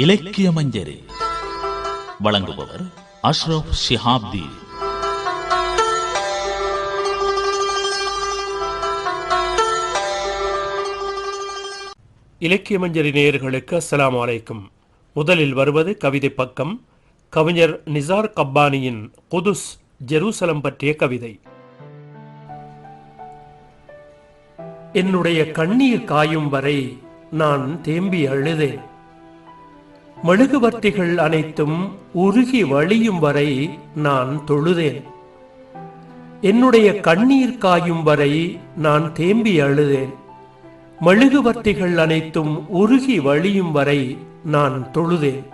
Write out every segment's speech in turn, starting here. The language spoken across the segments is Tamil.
இலக்கிய மஞ்சரி வழங்குபவர் அஷ்ரப் ஷிஹாப்தி. இலக்கிய மஞ்சரி நேயர்களுக்கு அஸ்லாம் வலைக்கும் முதலில் வருவது கவிதை பக்கம். கவிஞர் நிசார் கப்பானியின் குதுஸ் ஜெருசலம் பற்றிய கவிதை. என்னுடைய கண்ணீர் காயும் வரை நான் தேம்பி அழுதேன். மெழுகுவர்த்திகள் அனைத்தும் உருகி வழியும் வரை நான் தொழுதேன். என்னுடைய கண்ணீர் காயும் வரை நான் தேம்பி அழுதேன். மெழுகுவர்த்திகள் அனைத்தும் உருகி வழியும் வரை நான் தொழுதேன்.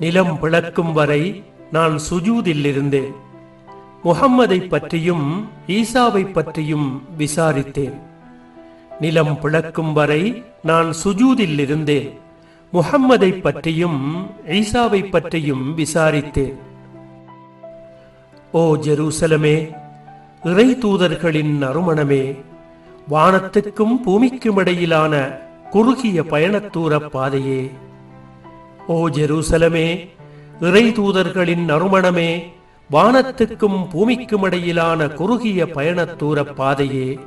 நிலம் பிளக்கும் வரை நான் சுஜூதில் இருந்தேன். முகம்மதை பற்றியும் ஈசாவை பற்றியும் விசாரித்தேன். நிலம் பிளக்கும் வரை நான் சுஜூதில் இருந்தேன். முகம்மதை பற்றியும் ஈசாவை பற்றியும் விசாரித்தேன். ஓ ஜெருசலமே இறை தூதர்களின் நறுமணமே வானத்துக்கும் பூமிக்கும் இடையிலான குறுகிய பயணத்தூர பாதையே. ஓ ஜெருசலமே இறை தூதர்களின் நறுமணமே வானத்துக்கும் பூமிக்கும் இடையிலான குறுகிய பயணத்தூர பாதையே.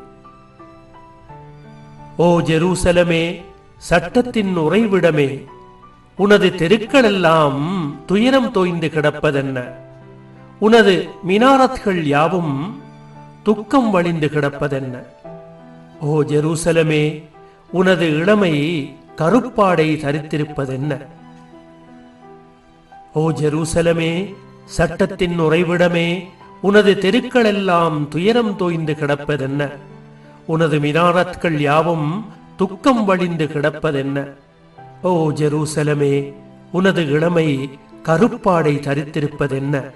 ஓ ஜெருசலமே சட்டத்தின் உறைவிடமே உனது தெருக்களெல்லாம் துயரம் தோய்ந்து கிடப்பதென்ன? உனது மினாரத்கள் யாவும் துக்கம் வழிந்து கிடப்பதென்ன? ஓ ஜெருசலமே உனது இளமை கருப்பாடை தரித்திருப்பதென்ன? ஓ ஜெருசலமே சட்டத்தின் உறைவிடமே உனது தெருக்களெல்லாம் துயரம் தோய்ந்து கிடப்பதென்ன? உனது மினாரத்கள் யாவும் துக்கம் வழிந்து கிடப்பதென்ன? ஓ ஜெருசலமே உனது இளமை கருப்பாடை தரித்திருப்பதென்ன?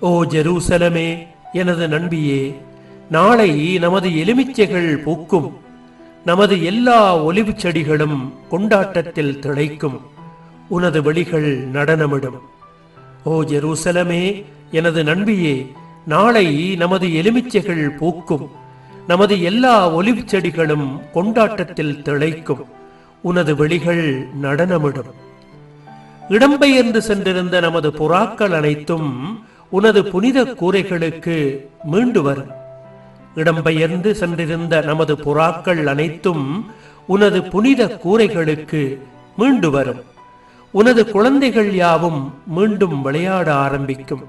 ஓ ஜெருசலமே எனது நண்பியே நாளை நமது எலுமிச்சைகள் பூக்கும். நமது எல்லா ஒலிவு செடிகளும் கொண்டாட்டத்தில் திளைக்கும். உனது வெளிகள் நடனமிடும். ஓ ஜெருசலமே எனது நண்பியே நாளை நமது எலுமிச்சைகள் பூக்கும். நமது எல்லா ஒலிவுச் செடிகளும் கொண்டாட்டத்தில் திளைக்கும். உனது வெளிகள் நடனமிடும். இடம்பெயர்ந்து சென்றிருந்த நமது புறாக்கள் அனைத்தும் உனது புனித கூரைகளுக்கு மீண்டு வரும். இடம்பெயர்ந்து சென்றிருந்த நமது புறாக்கள் அனைத்தும் உனது புனித கூரைகளுக்கு மீண்டு வரும். உனது குழந்தைகள் யாவும் மீண்டும் விளையாட ஆரம்பிக்கும்.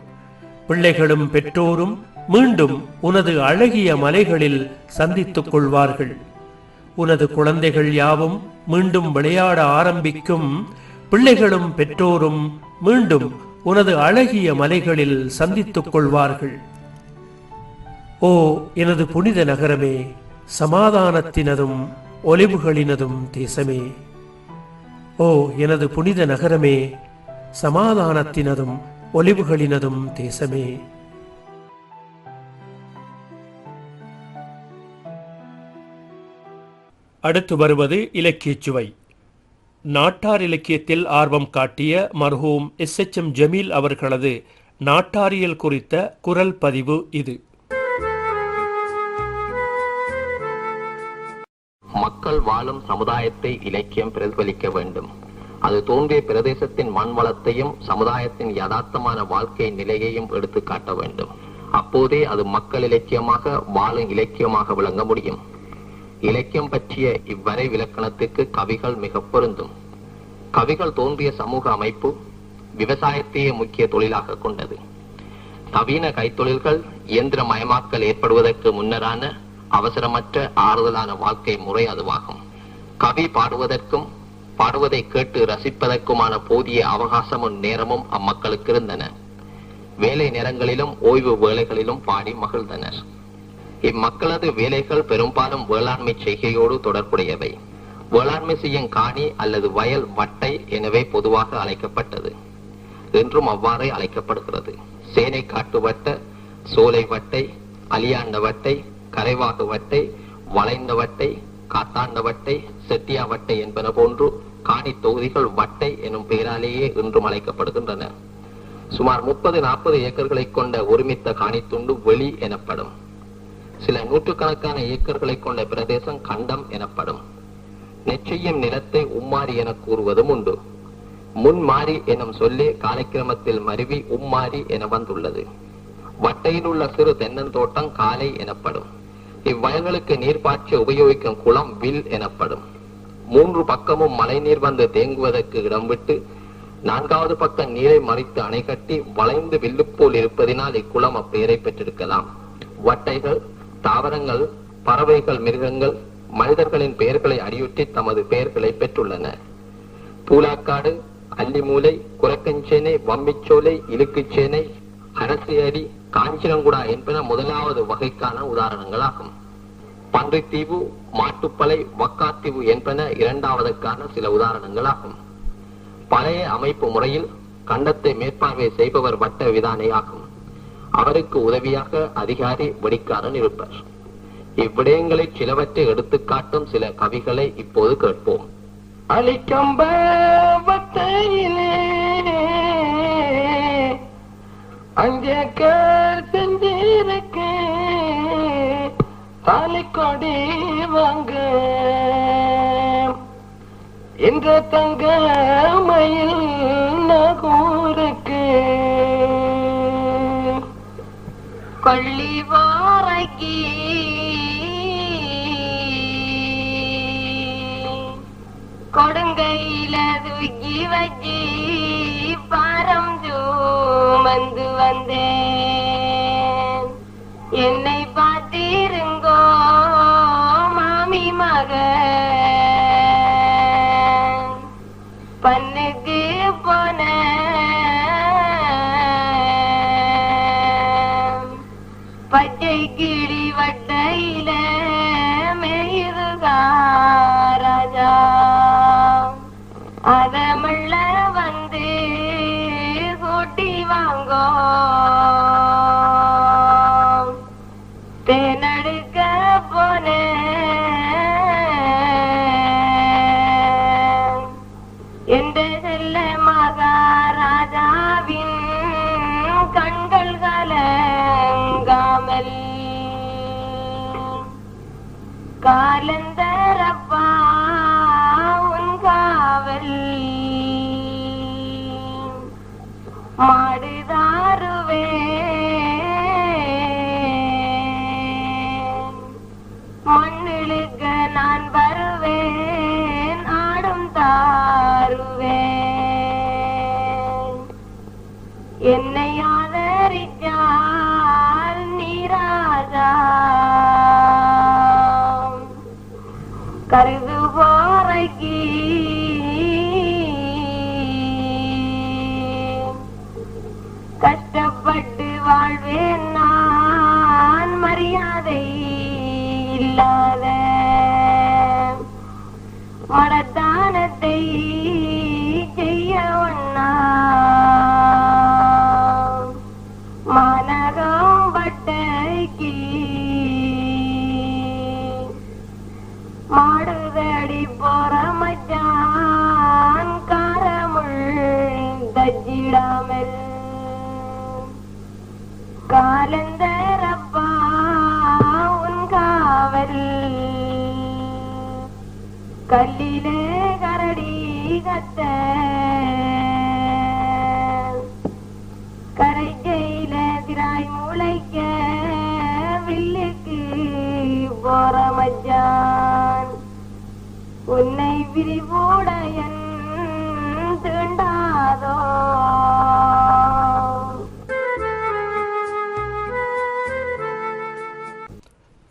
பிள்ளைகளும் பெற்றோரும் மீண்டும் உனது அழகிய மலைகளில் சந்தித்துக் கொள்வார்கள். உனது குழந்தைகள் யாவும் மீண்டும் விளையாட ஆரம்பிக்கும். பிள்ளைகளும் பெற்றோரும் மீண்டும் உனது அழகிய மலைகளில் சந்தித்துக் கொள்வார்கள். ஓ எனது புனித நகரமே சமாதானத்தினதும் ஒலிவுகளினதும் தேசமே. ஓ எனது புனித நகரமே சமாதானத்தினதும் ஒலிவுகளினதும் தேசமே. அடுத்து வருவது இலக்கியச் சுவை. நாட்டார் இலக்கியத்தில் ஆர்வம் காட்டிய மர்ஹூம் எஸ். எச். எம். ஜமீல் அவர்களது நாட்டாரியல் குறித்த குரல் பதிவு இது. மக்கள் வாழும் சமுதாயத்தை இலக்கியம் பிரதிபலிக்க வேண்டும். அது தோன்றிய பிரதேசத்தின் மண் வளத்தையும் சமுதாயத்தின் யதார்த்தமான வாழ்க்கை நிலையையும் எடுத்து காட்ட வேண்டும். அப்போதே அது மக்கள் இலக்கியமாக வாழும் இலக்கியமாக விளங்க முடியும். இலக்கியம் பற்றிய இவ்வரை விலக்கணத்துக்கு கவிகள் மிக பொருந்தும். கவிகள் தோன்றிய சமூக அமைப்பு விவசாயத்தையே முக்கிய தொழிலாக கொண்டது. நவீன கைத்தொழில்கள் இயந்திர மயமாக்கல் ஏற்படுவதற்கு முன்னரான அவசரமற்ற ஆறுதலான வாழ்க்கை முறை அதுவாகும். கவி பாடுவதற்கும் பாடுவதை கேட்டு ரசிப்பதற்குமான போதிய அவகாசமும் நேரமும் அம்மக்களுக்கு இருந்தன. வேலை நேரங்களிலும் ஓய்வு வேலைகளிலும் பாடி மகிழ்ந்தனர். இம்மக்களது வேலைகள் பெரும்பாலும் வேளாண்மை செய்கையோடு தொடர்புடையவை. வேளாண்மை செய்யும் காணி அல்லது வயல் வட்டை எனவே பொதுவாக அழைக்கப்பட்டது. என்றும் அவ்வாறே அழைக்கப்படுகிறது. சேனை காட்டு வட்ட சோலை வட்டை அலியாண்ட வட்டை கரைவாகு வட்டை வளைந்த வட்டை காத்தாண்ட வட்டை செட்டியா வட்டை என்பன போன்று காணி தொகுதிகள் வட்டை எனும் பெயராலேயே இன்றும் அழைக்கப்படுகின்றன. சுமார் முப்பது நாற்பது ஏக்கர்களை கொண்ட ஒருமித்த காணித்துண்டு வெளி எனப்படும். சில நூற்றுக்கணக்கான ஏக்கர்களை கொண்ட பிரதேசம் கண்டம் எனப்படும். நெச்சையும் நிலத்தை உம்மாரி என கூறுவதும் உண்டு. முன்மாரி எனும் சொல்லே காலக்கிரமத்தில் மருவி உம்மாரி என வந்துள்ளது. வட்டையில் உள்ள சிறு தென்னந்தோட்டம் காலை எனப்படும். இவ்வயல்களுக்கு நீர் பாய்ச்சி உபயோகிக்கும் குளம் வில் எனப்படும். மூன்று பக்கமும் மழை நீர் வந்து தேங்குவதற்கு இடம் விட்டு நான்காவது பக்கம் நீரை மறித்து அணை கட்டி வளைந்து வில்லுப்போல் இருப்பதினால் இக்குளம் அப்பெயரை பெற்றிருக்கலாம். வட்டைகள் தாவரங்கள் பறவைகள் மிருகங்கள் மனிதர்களின் பெயர்களை அடியுற்றி தமது பெயர்களை பெற்றுள்ளன. பூலாக்காடு அல்லிமூலை குரக்கஞ்சேனை வம்மிச்சோலை இலுக்குச்சேனை அரசியடி காஞ்சிரங்குடா என்பன முதலாவது வகைக்கான உதாரணங்களாகும். பன்றித்தீவு மாட்டுப்பலை வக்காத்தீவு என்பன இரண்டாவதற்கான சில உதாரணங்களாகும். பழைய அமைப்பு முறையில் கண்டத்தை மேற்பார்வை செய்பவர் வட்ட விதானே ஆகும் அவருக்கு உதவியாக அதிகாரி வெடிக்காரன் இருப்பர். இவ்விடயங்களை சிலவற்றை எடுத்துக்காட்டும் சில கவிகளை இப்போது கேட்போம். அலிக்கம்ப அங்கே கேள் செஞ்சிருக்க தாலிக்கொடி வாங்க. என்ற தங்க மயில் நகூருக்கு பள்ளி வாரகி கொடுங்கையில தூக்கி வச்சி பாரம் சுமந்து வந்தேன் கூட்டி வாங்கோ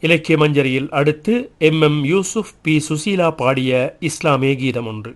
இலக்கிய மஞ்சரியில் அடுத்து M. M. Yusuf P. Susheela பாடிய இஸ்லாமிய கீதம் ஒன்று.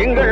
சூலாலே எங்கள்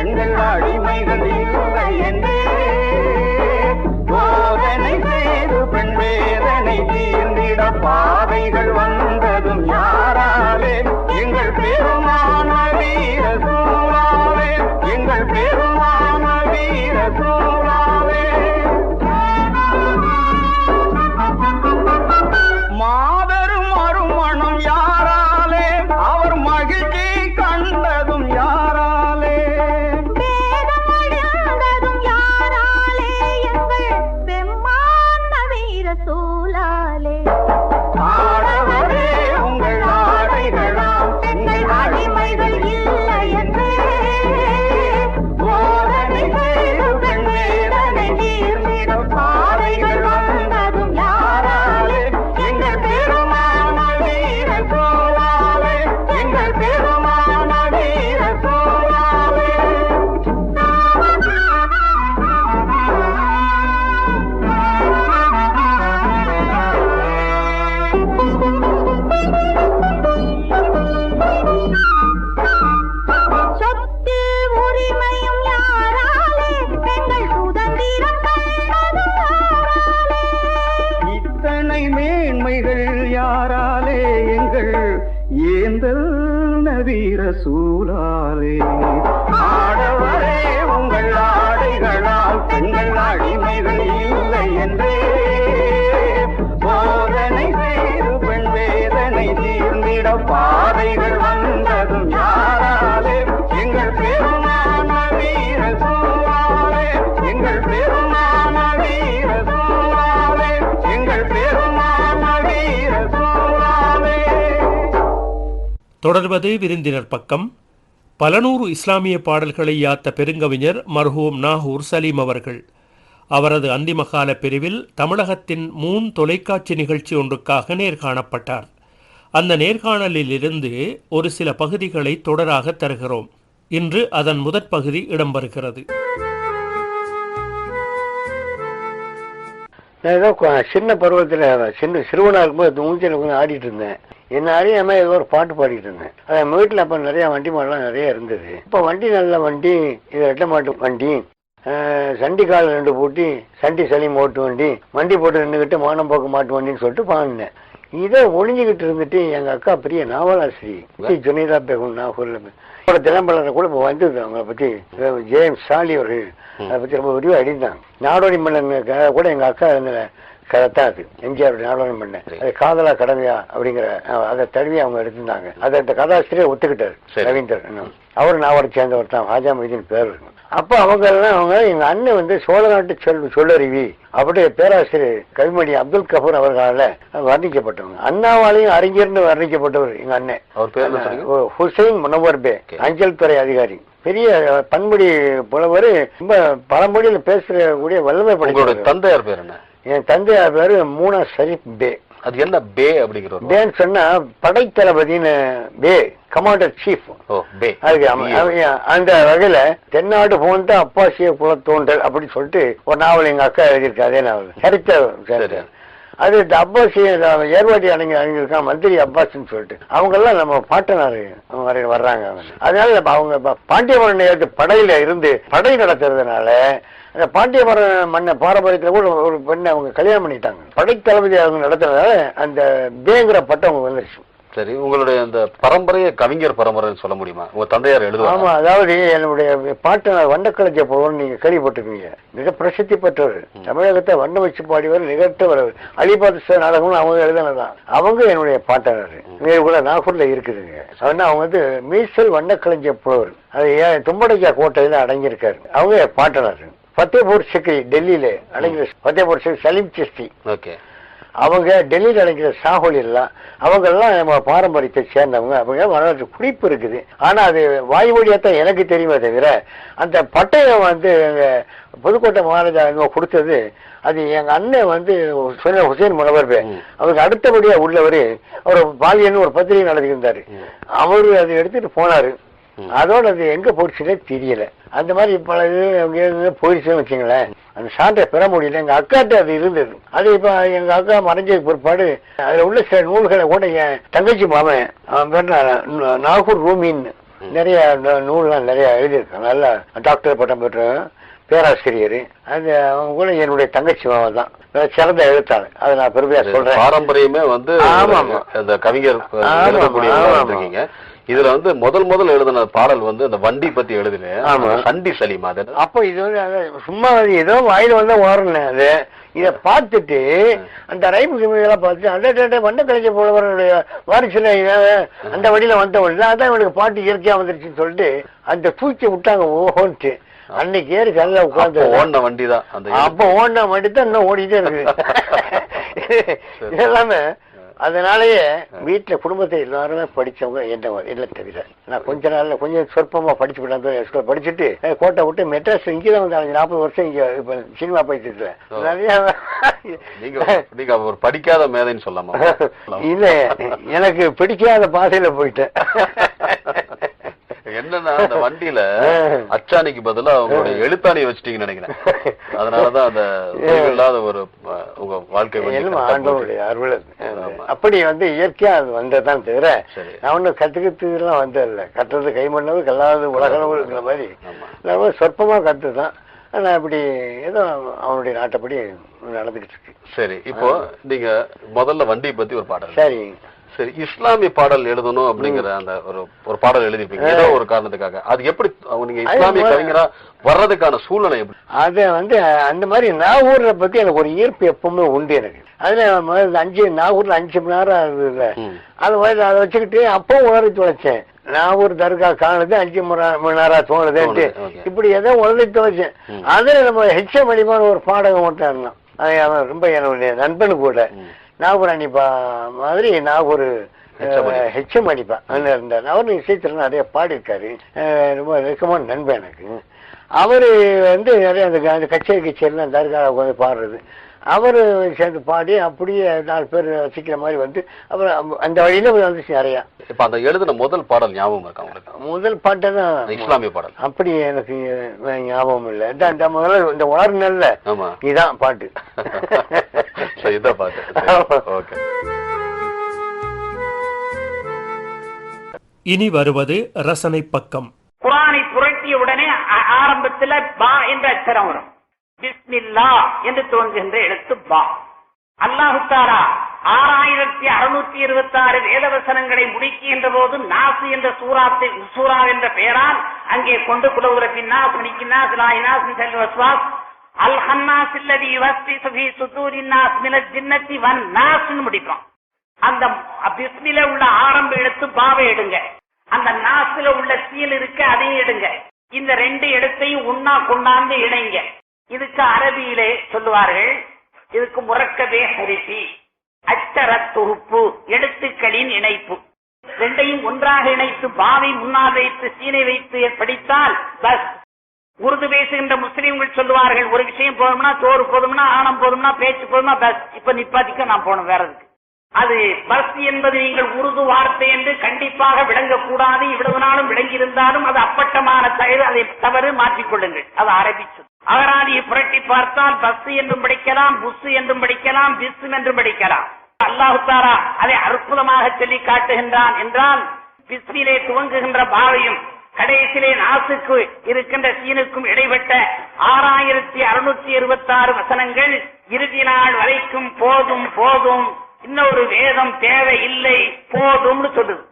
நாங்கள் அடிமைகள் இல்லை என்றே. போதனை செய்து பெண் வேதனை தீர்ந்திட பாதைகள் வந்ததும் யாராலே. எங்கள் பெருமான வீர சூழாலே ஆடவரே உங்கள் ஆடைகளால் பெண்கள் அடிமைகள் இல்லை என்றே. போதனை செய்து பெண் வேதனை தீர்ந்திட பாதைகள் தொடர்வது விருந்தினர் பக்கம். பல நூறு இஸ்லாமிய பாடல்களை யாத்த பெருங்கவிஞர் மர்ஹூம் நாகூர் சலீம் அவர்கள். அவரது அந்திமகால பிரிவில் தமிழகத்தின் மூன் தொலைக்காட்சி நிகழ்ச்சி ஒன்றுக்காக நேர்காணப்பட்டார். அந்த நேர்காணலிலிருந்து ஒரு சில பகுதிகளை தொடராக தருகிறோம். இன்று அதன் முதற் பகுதி இடம்பெறுகிறது. நான் ஏதோ சின்ன பருவத்தில் சின்ன சிறுவனாக இருக்கும்போது ஊஞ்சல் ஆடிட்டு இருந்தேன். என்ன அறியாம ஏதோ ஒரு பாட்டு பாடிட்டு இருந்தேன். அது நம்ம வீட்டில் அப்போ நிறைய வண்டி மாடலாம் நிறைய இருந்தது. இப்போ வண்டி நல்ல வண்டி இது ரெட்ட மாட்டு வண்டி சண்டி கால் ரெண்டு பூட்டி சண்டி சலி ஓட்டு வண்டி வண்டி போட்டு நின்றுக்கிட்டு மானம் போக்கு மாட்டு வண்டின்னு சொல்லிட்டு பாடினேன். இதை ஒளிஞ்சுக்கிட்டு இருந்துட்டு எங்க அக்கா பெரிய நாவலாசிரி ஜுனைதா பேகும் நாகூர்ல அவரோட தினம்பலரை கூட இப்போ வந்தது அவங்கள பத்தி ஜேம்ஸ் சாலி அவர்கள் அதை பத்தி ரொம்ப விரிவாக எழுதினாங்க நாடோடி மன்னன் கூட எங்க அக்கா இருந்த கதை தான் அது. எம்ஜிஆர் நாடோடி மன்னன் அது காதலா கடமையா அப்படிங்கிற அதை தழுவி அவங்க எடுத்திருந்தாங்க. அதை இந்த கதாசிரியர் ஒத்துக்கிட்டாரு ரவீந்தர். அவர் நாவோட சேர்ந்தவர் தான் ராஜா மொய்தீன் பேர் அப்போ அவங்க எல்லாம் அவங்க எங்க அண்ணன் வந்து சோழ நாட்டு சொல் சொல்லறிவி அப்படி பேராசிரியர் கவிமணி அப்துல் கபூர் அவர்களால வர்ணிக்கப்பட்டவங்க. அண்ணாவாலையும் அறிஞர்னு வர்ணிக்கப்பட்டவர் எங்க அண்ணன். ஹுசைன் முனவர் பே அஞ்சல் துறை அதிகாரி. பெரிய பன்மொழி புலவர் ரொம்ப பழமொழியில பேசக்கூடிய வல்லமை உங்களுடைய படைத்தவர் தந்தையார் பேர் என்ன? என் தந்தையார் பேரு மூனா ஷரீப் பே. அது என்ன பே அப்படிங்கிற ஒரு பேன்னு சொன்னா படைத்தளபதின்னு பே கமாண்டர் சீஃப். ஓ பே. அதுக்கு அந்த வகையில தென்னாடு போன்ற அப்பாசிய குலத்தோன்றல் அப்படின்னு சொல்லிட்டு ஒரு நாவல் எங்க அக்கா எழுதியிருக்கு அதே நாவல். சரி. அது இந்த அப்பாசிய ஏர்வாடி அணைங்க அறிஞருக்கான் மந்திரி அப்பாஸ்ன்னு சொல்லிட்டு. அவங்க எல்லாம் நம்ம பாட்டனாரு அவங்க வரை வர்றாங்க. அதனால அவங்க ப- பாண்டியமரன் நேரத்து படையில இருந்து படை நடத்துறதுனால அந்த பாண்டியமரன் மன்ன பாரம்பரியத்துல கூட ஒரு பெண்ணை அவங்க கல்யாணம் பண்ணிட்டாங்க. படைத்தளபதி அவங்க நடத்துறதுனால அந்த பேங்கிற பட்டம் அவங்க வந்துருச்சு. சரி உங்களுடைய அந்த பரம்பரையை கவிஞர் பரம்பரைன்னு சொல்ல முடியுமா? உங்க தந்தையார் ஆமா எழுதுவாங்க அதாவது என்னுடைய பாட்டனார் வண்டக்கலைஞர் போவன் நீங்க கேள்விப்பட்டிருக்கீங்க. மிக பிரசித்தி பெற்றவர். தமிழகத்தை வண்ண வச்சு பாடியவர் நிகழ்த்தவர் அலிபாத் நாடகம் அவங்க எழுதினதான் அவங்க என்னுடைய பாட்டனார் இங்க கூட நாகூர்ல இருக்குதுங்க. அவனா அவங்க வந்து மீசல் வண்ணக்கலைஞர் புலவர். அது ஏன் தும்படைக்கா கோட்டையில அடங்கியிருக்காரு. அவங்க பாட்டனார் ஃபத்தேபூர் சிக்ரி டெல்லியில அடங்கிற ஃபத்தேபூர் சிக்ரி சலீம் சிஸ்தி ஓகே. அவங்க டெல்லியில் அடைக்கிற சாகுலி எல்லாம் அவங்க எல்லாம் நம்ம பாரம்பரியத்தை சேர்ந்தவங்க. அவங்க வரலாற்று குறிப்பு இருக்குது. ஆனா அது வாய்மொழியா தான் எனக்கு தெரியுமே தவிர அந்த பட்டயம் வந்து எங்க புதுக்கோட்டை மகாராஜா இவங்க கொடுத்தது அது எங்க அண்ணன் வந்து சொன்ன ஹுசேன் முனவர் பே. அவருக்கு அடுத்தபடியா உள்ளவர் அவர் பாலியன்னு ஒரு பத்திரிகை நடத்தியிருந்தாரு. அவரு அதை எடுத்துட்டு போனாரு. அதோட அது எங்க போச்சுன்னே தெரியல. அந்த மாதிரி பல இது இருந்து போயிடுச்சுன்னு வச்சுங்களேன். அந்த சான்றை பெற முடியல. எங்க அக்காட்ட அது இருந்தது. அது இப்ப எங்க அக்கா மறைஞ்ச பிற்பாடு அதுல உள்ள சில நூல்களை கூட என் தங்கச்சி மாமன் நாகூர் ரூமின்னு நிறைய நூல்லாம் நிறைய எழுதியிருக்கான். நல்லா டாக்டர் பட்டம் பெற்ற பேராசிரியர். அது அவங்க கூட என்னுடைய தங்கச்சி மாவன் தான். சிறந்த எழுத்தாளர். அதை நான் பெருமையா சொல்றேன். பாரம்பரியமே வந்து ஆமா, ஆமா. அந்த கவிஞர் இதுல வந்து முதல் முதல் எழுதின பாடல் வந்து அந்த வண்டி பத்தி எழுதினேன் ஆமா. சண்டி சலீம் அது? அப்போ இது வந்து சும்மா அது ஏதோ வாயில வந்தா ஓரணும் அது. இத பார்த்துட்டு அந்த ரைம் எல்லாம் பார்த்துட்டு அந்த வண்ட கலைஞர் போலவருடைய வாரிசுல அந்த வழியில வந்தவன் அதான் இவனுக்கு பாட்டு இயற்கையா வந்துருச்சுன்னு சொல்லிட்டு அந்த தூக்கி விட்டாங்க ஓஹோன்ட்டு. அன்னைக்கு ஏறி அப்போ உட்காந்து ஓடின வண்டி தான் அப்ப ஓடினா மட்டும் தான் இன்னும் ஓடிட்டே இருக்கு எல்லாமே அதனாலயே வீட்டுல குடும்பத்தை எல்லாருமே படிச்சவங்க என்ன இல்ல தவிர நான் கொஞ்ச நாள்ல கொஞ்சம் சொற்பமா படிச்சு விட்டாங்க படிச்சுட்டு கோட்டை விட்டு மெட்ராஸ் இங்கதான் வந்து அஞ்சு நாற்பது வருஷம் இங்க இப்ப சினிமா போயிட்டு இருக்கேன் நிறைய ஒரு படிக்காத மேதைன்னு சொல்லாமா இல்ல எனக்கு பிடிக்காத பாதையில போயிட்டேன். என்னன்னா அந்த வண்டியில அச்சாணிக்கு பதிலா அவங்களுடைய எழுத்தாணியை வச்சிட்டீங்கன்னு நினைக்கிறேன். அதனாலதான் அந்த இல்லாத ஒரு உங்க வாழ்க்கை ஆண்டவனுடைய. அருள். அப்படி வந்து இயற்கையா அது வந்ததுதான் தவிர. நான் ஒன்றும் கத்துக்கிறதுலாம் வந்ததில்ல கட்டுறது கை மண்ணது கல்லாதது உலகளவுங்கிற மாதிரி. ஆமா. நான் ரொம்ப சொற்பமா கத்துதான். ஆனா இப்படி ஏதோ அவனுடைய நாட்டப்படி நடந்துகிட்டு இருக்கு. சரி இப்போ நீங்க முதல்ல வண்டியை பத்தி ஒரு பாடல். சரி. சரி இஸ்லாமிய பாடல் எழுதணும் அப்படிங்கிற அந்த ஒரு ஒரு பாடல் எழுதிருப்பீங்க ஏதோ ஒரு காரணத்துக்காக. அது எப்படி நீங்க இஸ்லாமிய கவிஞரா வர்றதுக்கான சூழ்நிலை எப்படி? அது வந்து அந்த மாதிரி நாகூரை பத்தி எனக்கு ஒரு ஈர்ப்பு எப்பவுமே உண்டு எனக்கு. அதுல அஞ்சு நாகூர்ல அஞ்சு மணி நேரம் ஆகுதுல்ல ம். அது மாதிரி அதை வச்சுக்கிட்டு அப்போ உணர்ச்சி தொலைச்சேன். நாகூர் தர்கா காணுது அஞ்சு மணி நேரம் தோணுதுன்ட்டு. இப்படி ஏதோ உணர்ச்சி தொலைச்சேன். அதுல நம்ம ஹெச்ச மணிமான ஒரு பாடகம் மட்டும் இருந்தான் ரொம்ப என்னுடைய நண்பனு கூட. நாகூர் மாதிரி நாகூர். ஹெச்சம் அடிப்பா அங்க இருந்தார் அவரும் இசைத்திறன் நிறைய பாடியிருக்காரு. ரொம்ப நெருக்கமான நண்பன் எனக்கு. அவரு வந்து நிறைய அந்த அந்த கச்சேரி கச்சேரிலாம் தர்கா உட்காந்து பாடுறது. அவரு சேர்ந்து பாடி அப்படியே நாலு பேர் ரசிக்கிற மாதிரி வந்து அப்புறம் அந்த வழியில வந்துச்சு நிறையா. இப்ப அந்த எழுதின முதல் பாடல் ஞாபகம் இருக்கா உங்களுக்கு? முதல் பாட்டை தான் இஸ்லாமிய பாடல். அப்படி எனக்கு ஞாபகம் இல்லை. இந்த முதல்ல இந்த உணர்நல்ல ஆமா. இதான் பாட்டு. ஓகே இனி வருவது ரசனை பக்கம் குரானை புரட்டிய உடனே ஆரம்பத்துல பா என்ற அச்சரம் வரும் பிஸ்மில்லா என்று துவங்குகின்ற எழுத்து பா அல்லாஹு ஆறாயிரத்தி அறுநூத்தி இருபத்தி ஆறு வேதவசனங்களை முடிக்கின்ற போது நாசு என்ற சூராத்தை சூரா என்ற பெயரால் அங்கே கொண்டு குலவுற பின்னாஸ் மணிக்கின்னாஸ் லாயினாஸ் செல் வஸ்வாஸ் அல் ஹன்னாஸ் இல்லதி வஸ்தி சுஃபி சுதூரின்னாஸ் மினல் ஜின்னத்தி வன் நாஸ்னு முடிப்பான் அந்த பிஸ்மில உள்ள ஆரம்ப எழுத்து பாவை எடுங்க. அந்த நாசுல உள்ள சீல் இருக்கு அதையும் எடுங்க. இந்த ரெண்டு இடத்தையும் உண்ணா கொண்டாந்து இணைங்க. இதுக்கு அரபியிலே சொல்லுவார்கள் இதுக்கு முறக்கவே ஹரிசி அச்சர தொகுப்பு எழுத்துக்களின் இணைப்பு. ரெண்டையும் ஒன்றாக இணைத்து பாவை முன்னால் வைத்து சீனை வைத்து படித்தால் பஸ் உருது பேசுகின்ற முஸ்லீம்கள் சொல்லுவார்கள். ஒரு விஷயம் போதும்னா சோறு போதும்னா ஆணம் போதும்னா பேச்சு போதும்னா பஸ் இப்ப நிப்பாதிக்க நான் போகணும் வேற அது பஸ் என்பது நீங்கள் உருது வார்த்தை என்று கண்டிப்பாக விளங்கக்கூடாது. இவ்வளவு நாளும் விளங்கியிருந்தாலும் அது அப்பட்டமான தயவு அதை தவறு மாற்றிக்கொள்ளுங்கள். அது ஆரம்பிச்சது அகராதியை புரட்டி பார்த்தால் பஸ் என்றும் படிக்கலாம் புஸ் என்றும் படிக்கலாம் பிஸ் என்றும் படிக்கலாம். அல்லாஹுத்தாரா அதை அற்புதமாக சொல்லி காட்டுகின்றான் என்றால் பிஸ்மிலே துவங்குகின்ற பாவையும் கடைசியிலே நாசுக்கு இருக்கின்ற சீனுக்கும் இடைப்பட்ட ஆறாயிரத்தி அறுநூத்தி இருபத்தி ஆறு வசனங்கள் இறுதி நாள் வரைக்கும் போதும் போதும். இன்னொரு வேதம் தேவை இல்லை போதும்னு சொல்லுது.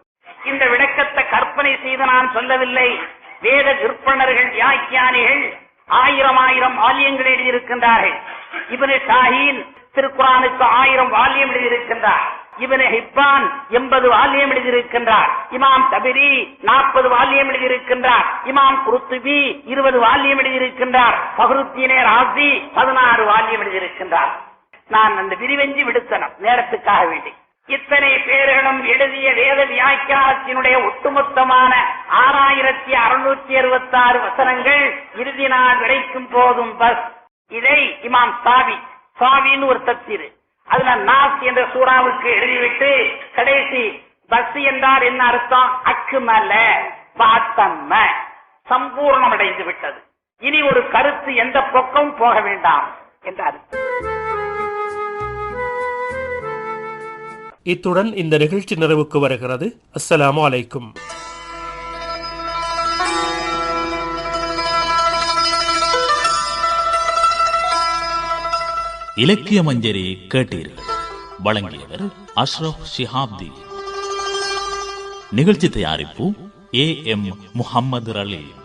இந்த விளக்கத்தை கற்பனை செய்து நான் சொல்லவில்லை. வேத விற்பனர்கள் வியாக்கியானிகள் ஆயிரம் ஆயிரம் வால்யங்கள் எழுதியிருக்கின்றார்கள். இவனு ஷாஹீன் திருக்குறானுக்கு ஆயிரம் வால்யம் எழுதியிருக்கின்றார். இவனு ஹிப்பான் எண்பது வால்யம் எழுதியிருக்கின்றார். இமாம் தபிரி நாற்பது வால்யம் எழுதியிருக்கின்றார். இமாம் குருத்துபி இருபது வால்யம் எழுதியிருக்கின்றார். பகருத்தீனே ராசி பதினாறு வால்யம் எழுதியிருக்கின்றார். நான் அந்த விரிவெஞ்சி விடுத்தனம் நேரத்துக்காக வேண்டி. இத்தனை பேர்களும் எழுதிய வேத வியாக்கியானத்தினுடைய ஒட்டுமொத்தமான ஆறாயிரத்தி அறுநூத்தி அறுபத்தி ஆறு வசனங்கள் இறுதி நாள் விளைக்கும் போதும் பஸ். இதை இமாம் சாவி சாவின்னு ஒரு தத்திரு அதுல நாஸ் என்ற சூறாவுக்கு எழுதிவிட்டு கடைசி பஸ் என்றால் என்ன அர்த்தம்? அக்குமல பாத்தம்ம சம்பூர்ணம் அடைந்து விட்டது இனி ஒரு கருத்து எந்த பக்கம் போக வேண்டாம் என்றார் இத்துடன் இந்த நிகழ்ச்சி நிறைவுக்கு வருகிறது. அஸ்ஸலாமு அலைக்கும். இலக்கிய மஞ்சரி கேட்டீர்கள். வழங்கியவர் அஷ்ரப் ஷிஹாப்தி நிகழ்ச்சி தயாரிப்பு ஏ எம் முஹம்மது ரலீம்